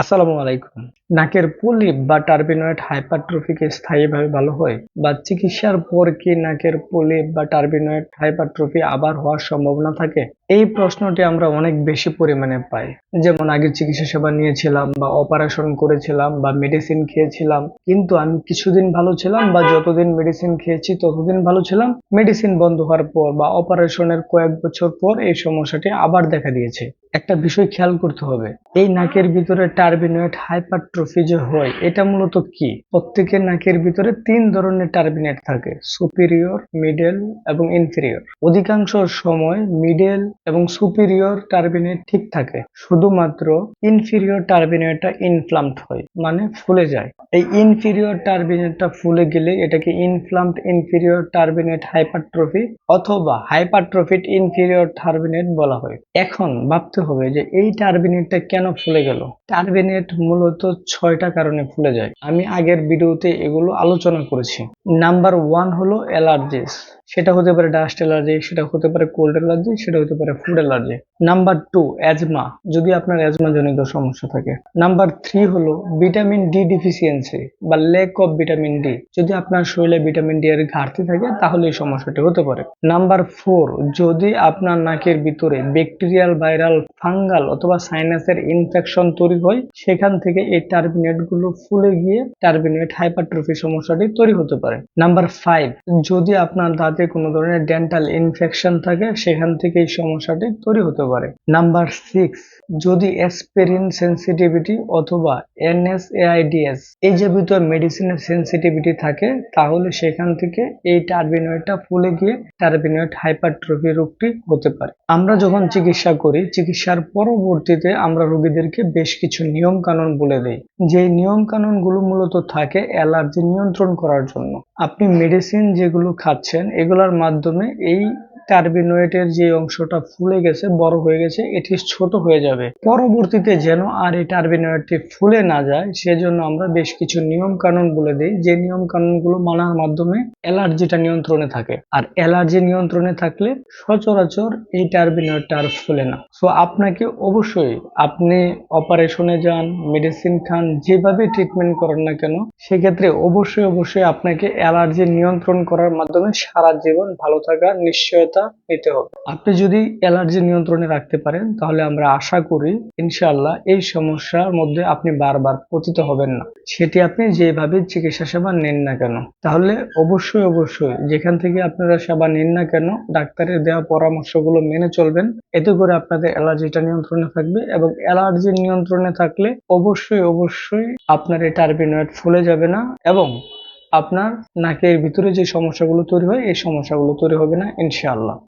আসসালামু আলাইকুম। নাকের পলিপ বা টার্বিনয়েড হাইপারট্রফি কি স্থায়ীভাবে ভালো হয় বা চিকিৎসার পর কি নাকের পলিপ বা টার্বিনয়েড হাইপারট্রফি আবার হওয়ার সম্ভাবনা থাকে? এই প্রশ্নটি আমরা অনেক বেশি পরিমাণে পাই। যেমন আগে চিকিৎসা সেবা নিয়েছিলাম বা অপারেশন করেছিলাম বা মেডিসিন খেয়েছিলাম, কিন্তু আমি কিছুদিন ভালো ছিলাম বা যতদিন মেডিসিন খেয়েছি ততদিন ভালো ছিলাম। মেডিসিন বন্ধ হওয়ার পর বা অপারেশনের কয়েক বছর পর এই সমস্যাটি আবার দেখা দিয়েছে। একটা বিষয় খেয়াল করতে হবে, এই নাকের ভিতরে টার্বিনেট হাইপারট্রফি যে হয়, এটা মূলত কি? প্রত্যেকের নাকের ভিতরে তিন ধরনের টার্বিনেট থাকে, সুপিরিয়র, মিডল এবং ইনফেরিয়র। অধিকাংশ সময় মিডল এবং সুপিরিয়র টার্বিনেট ঠিক থাকে, শুধুমাত্র ইনফিরিয়র টার্বিনেটটা ইনফ্লামড হয় মানে ফুলে যায়। এই ইনফিরিয়র টার্বিনেটটা ফুলে গেলে এটাকে ইনফ্লামড ইনফিরিয়র টার্বিনেট হাইপারট্রফি অথবা হাইপারট্রফিড ইনফিরিয়র টার্বিনেট বলা হয়। এখন ভাবতে হবে যে এই টার্বিনেটটা কেন ফুলে গেল? টার্বিনেট মূলত ছয়টা কারণে ফুলে যায়। আমি আগের ভিডিওতে এগুলো আলোচনা করেছি। নাম্বার ওয়ান হলো অ্যালার্জিস। সেটা হতে পারে ডাস্ট অ্যালার্জি, সেটা হতে পারে কোল্ড অ্যালার্জি, সেটা হতে পারে food allergy. Number two, asthma. যদি আপনার অ্যাজমা জনিত সমস্যা থাকে। নাম্বার থ্রি হলো ভিটামিন ডি ডিফিসিয়েন্সি বা লেক অফ ভিটামিন ডি যদি আপনার শরীরে ভিটামিন ডি এর ঘাটতি থাকে, তাহলে এই সমস্যাটি হতে পারে। নাম্বার ফোর, যদি আপনার নাকের ভিতরে ব্যাকটেরিয়াল ভাইরাল ফাঙ্গাল অথবা সাইনাসের ইনফেকশন তৈরি হয় সেখান থেকে এই টার্বিনেটগুলো ফুলে গিয়ে টার্বিনেট হাইপারট্রফি সমস্যাটি তৈরি হতে পারে। নাম্বার ফাইভ, যদি আপনার দাঁতে কোনো ধরনের ডেন্টাল ইনফেকশন থাকে, সেখান থেকে এই সমস্যাটি তৈরি হতে পারে। নাম্বার সিক্স, যদি অ্যাসপেরিন সেন্সিটিভিটি অথবা এনএসএআইডিএস এই যে ভিতর মেডিসিনের সেন্সিটিভিটি থাকে, তাহলে সেখান থেকে এই টার্বিনয়েডটা ফুলে গিয়ে টার্বিনয়েড হাইপারট্রফি রোগটি হতে পারে। আমরা যখন চিকিৎসা করি, চিকিৎসার পরবর্তীতে আমরা রোগীদেরকে বেশ কিছু নিয়ম কানুন বলে দেয় যে নিয়ম কানুনগুলো মূলত থাকে অ্যালার্জি নিয়ন্ত্রণ করার জন্য। আপনি মেডিসিন যেগুলো খাচ্ছেন, এগুলোর মাধ্যমে এই টার্বিনয়েটের যে অংশটা ফুলে গেছে, বড় হয়ে গেছে, এটি ছোট হয়ে যাবে। পরবর্তীতে যেন আর এই টার্বিনয়েডটি ফুলে না যায়, সেজন্য আমরা বেশ কিছু নিয়ম কানুন বলে দিই। যে নিয়ম কানুনগুলো মানার মাধ্যমে অ্যালার্জিটা নিয়ন্ত্রণে থাকে। আর অ্যালার্জি নিয়ন্ত্রণে থাকলে সচরাচর এই টার্বিনয়েডটা আর ফুলে না। সো আপনাকে অবশ্যই আপনি অপারেশনে যান, মেডিসিন খান, যেভাবে ট্রিটমেন্ট করেন না কেন, সেক্ষেত্রে অবশ্যই অবশ্যই আপনাকে অ্যালার্জি নিয়ন্ত্রণ করার মাধ্যমে সারা জীবন ভালো থাকার নিশ্চয়তা নিতে হবে। আপনি যদি অ্যালার্জি নিয়ন্ত্রণে রাখতে পারেন, তাহলে আমরা আশা করি ইনশাআল্লাহ এই সমস্যার মধ্যে আপনি বারবার পতিত হবেন না। সেটি আপনি যেভাবে চিকিৎসা সেবা নেন না কেন, তাহলে অবশ্যই অবশ্যই যেখান থেকে আপনারা সেবা নেন না কেন, ডাক্তারের দেওয়া পরামর্শগুলো মেনে চলবেন। এতে করে আপনাদের অ্যালার্জিটা নিয়ন্ত্রণে থাকবে এবং অ্যালার্জি নিয়ন্ত্রণে থাকলে অবশ্যই অবশ্যই আপনার এই টার্বিনয়েড ফুলে যাবে না এবং আপনার নাকের ভিতরে যে সমস্যাগুলো তৈরি হয় এই সমস্যাগুলো তৈরি হবে না ইনশাআল্লাহ।